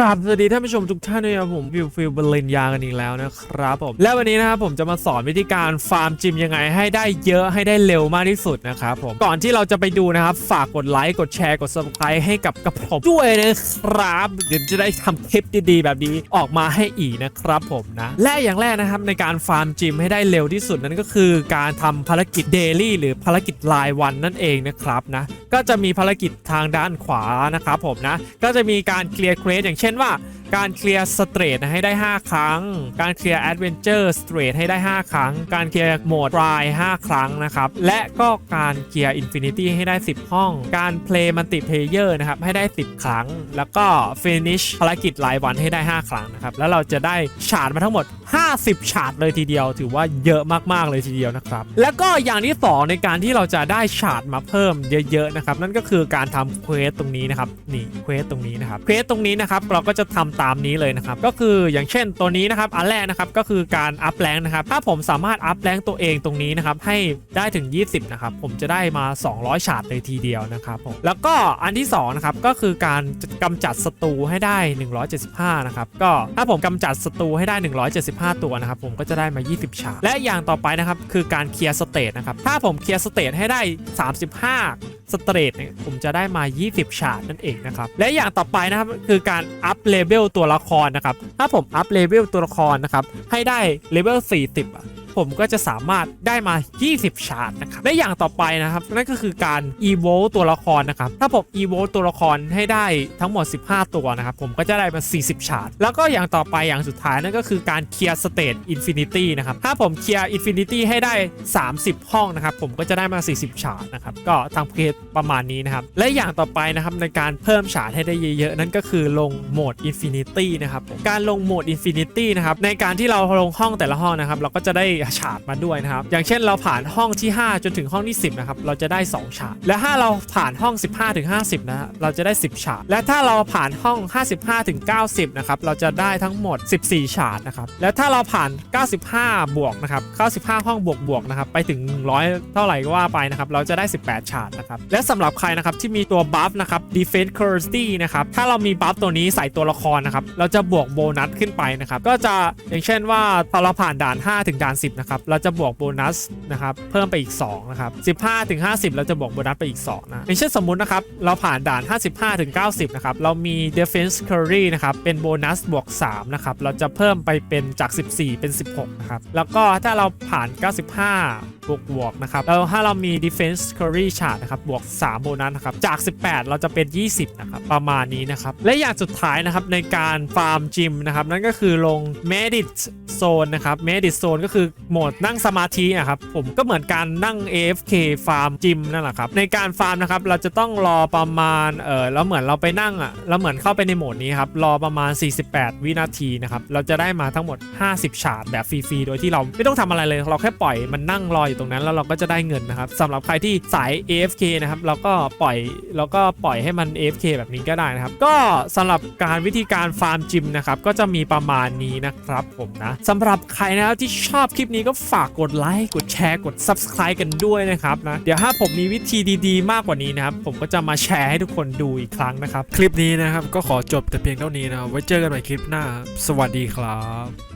กราบสวัสดีท่านผู้ชมทุกท่านด้วยครับผมวิวฟิลเบลนยากันอีกแล้วนะครับผมและวันนี้นะครับผมจะมาสอนวิธีการฟาร์มจิมยังไงให้ได้เยอะให้ได้เร็วมากที่สุดนะครับผมก่อนที่เราจะไปดูนะครับ ฝากกดไลค์กดแชร์กด subscribe ให้กับกับผมด้วยนะครับเดี๋ยวจะได้ทำคลิปดีๆ แบบนี้ออกมาให้อีกนะครับผมนะและอย่างแรกนะครับในการฟาร์มจิมให้ได้เร็วที่สุดนั่นก็คือ การทำภารกิจเดลี่หรือภารกิจรายวันนั่นเองนะครับนะก็จะมีภารกิจทางด้านขวานะครับผมนะ ก็จะมีการเคลียร์เควสอย่างเช่นว่า การเคลียร์สเตรทให้ได้ 5 ครั้ง การเคลียร์แอดเวนเจอร์สเตรทให้ได้ 5 ครั้ง การเคลียร์โหมดราย5ครั้งนะครับ และก็การเคลียร์อินฟินิตี้ให้ได้ 10 ห้อง การเพลย์มัลติเพเยอร์นะครับให้ได้ 10 ครั้ง แล้วก็ฟินิชภารกิจรายวันให้ได้ 5 ครั้งนะครับ แล้วเราจะได้ฉาดมาทั้งหมด 50 ฉาดเลยทีเดียว ถือว่าเยอะมากๆเลยทีเดียวนะครับ แล้วก็อย่างที่สองในการที่เราจะได้ฉาดมาเพิ่มเยอะๆนะครับนั่นก็คือการทำเควสตรงนี้นะครับนี่เควสตรงนี้นะครับเควสตรงนี้นะครับเราก็จะทำตามนี้เลยนะครับก็คืออย่างเช่นตัวนี้นะครับอันแรกนะครับก็คือการอัพแรงนะครับถ้าผมสามารถอัพแรงตัวเองตรงนี้นะครับให้ได้ถึง 20นะครับผมจะได้มา 200 ฉาดเลยทีเดียวนะครับผมแล้วก็อันที่สองนะครับก็คือการกำจัดศัตรูให้ได้ 175นะครับก็ถ้าผมกำจัดศัตรูให้ได้ 175 ตัวนะครับผมก็จะได้มา 20 ฉาดและอย่างต่อไปนะครับคือการเคลียร์สเตทนะครับถ้าผมเคลียร์สเตทให้ได้ 35สเตรดเนี่ยผมจะได้มา 20 ฉากนั่นเองนะครับ และอย่างต่อไปนะครับคือการอัพเลเวลตัวละครนะครับ ถ้าผมอัพเลเวลตัวละครนะครับให้ได้เลเวล40อะ ผมก็จะสามารถได้มา 20 ชาร์ตนะครับและอย่างต่อไปนะครับนั่นก็คือการ evo ตัวละครนะครับถ้าผม evo ตัวละครให้ได้ทั้งหมด 15 ตัวนะครับผมก็จะได้มา 40 ชาร์ตแล้วก็อย่างต่อไปอย่างสุดท้ายนั่นก็คือการเคลียร์สเต e อินฟินิตี้นะครับถ้าผมเคลียร์อินฟินิตี้ให้ได้ 30 ห้องนะครับผมก็จะได้มา 40 ชาร์ตนะครับก็ทางเพจประมาณนี้นะครับและอย่างต่อไปนะครับในการเพิ่มชาร์ตให้ได้เยอะๆ นั่นก็คือลงโหมดอินฟินิตี้นะครับ การลงโหมดอินฟินิตี้นะครับ ในการที่เราลงห้องแต่ละห้องนะครับ เราก็จะได้ฉาร์ตมาด้วยนะครับ อย่างเช่นเราผ่านห้องที่ 5 จนถึงห้องที่ 10 นะครับ เราจะได้ 2 ฉาร์ตและถ้าเราผ่านห้อง 15 ถึง 50 นะฮะเราจะได้ 10 ฉาร์ตและถ้าเราผ่านห้อง 55 ถึง 90 นะครับ เราจะได้ทั้งหมด 14 ฉาร์ตนะครับ และถ้าเราผ่าน 95 บวกนะครับ 95 ห้องบวกบวกนะครับ ไปถึง 100 เท่าไหร่ก็ว่าไปนะครับ เราจะได้ 18 ฉาร์ตนะครับ และสำหรับใครนะครับที่มีตัวบัฟนะครับ defense currency นะครับ ถ้าเรามีบัฟตัวนี้ใส่ตัวละครนะครับ เราจะบวกโบนัสขึ้นไปนะครับ ก็จะอย่างเช่นว่าพอเราผ่านด่าน 5 ถึงด่าน 10นะครับเราจะบวกโบนัสนะครับเพิ่มไปอีก2นะครับ15ถึง50 เราจะบวกโบนัสไปอีก2นะอย่างเช่นสมมุตินะครับเราผ่านด่าน 55ถึง90นะครับเรามี defense curry นะครับเป็นโบนัสบวก3นะครับเราจะเพิ่มไปเป็นจาก 14 เป็น 16นะครับแล้วก็ถ้าเราผ่าน 95 บวกบวกนะครับแล้วถ้าเรามี defense curry ฉาดนะครับบวก3โบนัสนะครับจาก 18 เราจะเป็น 20นะครับประมาณนี้นะครับและอย่างสุดท้ายนะครับในการฟาร์มจิมนะครับนั่นก็คือลง medit zone นะครับ medit zone ก็คือโหมดนั่งสมาธินะครับผมก็เหมือนการนั่ง AFK ฟาร์มจิมนั่นแหละครับในการฟาร์มนะครับเราจะต้องรอประมาณเออแล้วเหมือนเราไปนั่งอะเราเหมือนเข้าไปในโหมดนี้ครับรอประมาณ 48 วินาทีนะครับเราจะได้มาทั้งหมด 50 ฉาดแบบฟรีๆโดยที่เราไม่ต้องทำอะไรเลย เราแค่ปล่อยมันนั่งรออยู่ตรงนั้นแล้วเราก็จะได้เงินนะครับสำหรับใครที่สาย AFK นะครับเราก็ปล่อยเราก็ปล่อยให้มัน AFK แบบนี้ก็ได้นะครับ ก็สำหรับการวิธีการฟาร์มจิมนะครับก็จะมีประมาณนี้นะครับผมนะสำหรับใครนะครับที่ชอบคลิปนี้ก็ฝากกดไลค์กดแชร์กด Subscribe กันด้วยนะครับนะเดี๋ยวถ้าผมมีวิธีดีๆ มากกว่านี้นะครับผมก็จะมาแชร์ให้ทุกคนดูอีกครั้งนะครับ คลิปนี้นะครับก็ขอจบแต่เพียงเท่านี้นะครับไว้เจอกันใหม่คลิปหน้า สวัสดีครับ